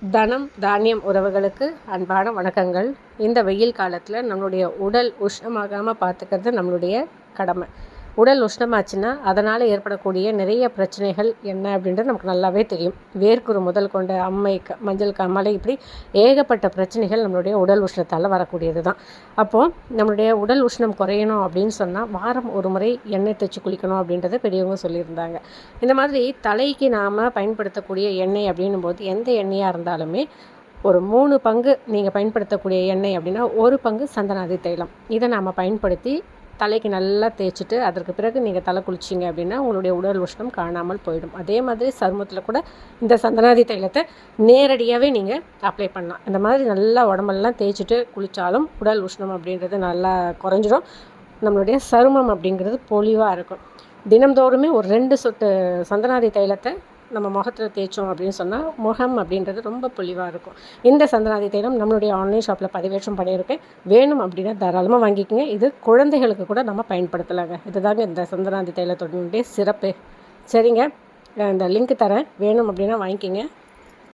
தனம் தானியம் உறவுகளுக்கு அன்பான வணக்கங்கள். இந்த வெயில் காலத்தில் நம்மளுடைய உடல் உஷ்ணமாகாமல் பார்த்துக்கிறது நம்மளுடைய கடமை. உடல் உஷ்ணமாச்சுன்னா அதனால் ஏற்படக்கூடிய நிறைய பிரச்சனைகள் என்ன அப்படின்றது நமக்கு நல்லாவே தெரியும். வேர்க்குரு முதல் கொண்ட அம்மை க மஞ்சள் காமலை இப்படி ஏகப்பட்ட பிரச்சனைகள் நம்மளுடைய உடல் உஷ்ணத்தால் வரக்கூடியது தான். அப்போது நம்மளுடைய உடல் உஷ்ணம் குறையணும் அப்படின்னு சொன்னால் வாரம் ஒரு முறை எண்ணெய் தேய்ச்சி குளிக்கணும் அப்படின்றத பெரியவங்க சொல்லியிருந்தாங்க. இந்த மாதிரி தலைக்கு நாம் பயன்படுத்தக்கூடிய எண்ணெய் அப்படின்னும் போது எந்த எண்ணெயாக இருந்தாலுமே ஒரு மூணு பங்கு நீங்கள் பயன்படுத்தக்கூடிய எண்ணெய் அப்படின்னா ஒரு பங்கு சந்தனாதி தைலம். இதை நாம் பயன்படுத்தி தலைக்கு நல்லா தேய்ச்சிட்டு அதற்கு பிறகு நீங்கள் தலை குளிச்சிங்க அப்படின்னா உங்களுடைய உடல் உஷ்ணம் காணாமல் போயிடும். அதே மாதிரி சருமத்தில் கூட இந்த சந்தனாதி தைலத்தை நேரடியாகவே நீங்கள் அப்ளை பண்ணலாம். இந்த மாதிரி நல்லா உடம்பெல்லாம் தேய்ச்சிட்டு குளித்தாலும் உடல் உஷ்ணம் அப்படின்றது நல்லா குறைஞ்சிடும். நம்மளுடைய சருமம் அப்படிங்கிறது பொலிவாக இருக்கும். தினம்தோறுமே ஒரு ரெண்டு சொட்டு சந்தனாதி தைலத்தை நம்ம முகத்தில் தேய்ச்சோம் அப்படின்னு சொன்னால் முகம் அப்படின்றது ரொம்ப பொலிவாக இருக்கும். இந்த சந்தனாதி தைலம் நம்மளுடைய ஆன்லைன் ஷாப்பில் பதிவேற்றம் பண்ணியிருக்கேன். வேணும் அப்படின்னா தாராளமாக வாங்கிக்கோங்க. இது குழந்தைகளுக்கு கூட நம்ம பயன்படுத்தலாங்க. இதுதாங்க இந்த சந்தனாதி தைலத்தோடைய சிறப்பு. சரிங்க. இந்த லிங்க் தரேன். வேணும் அப்படின்னா வாங்கிக்கோங்க.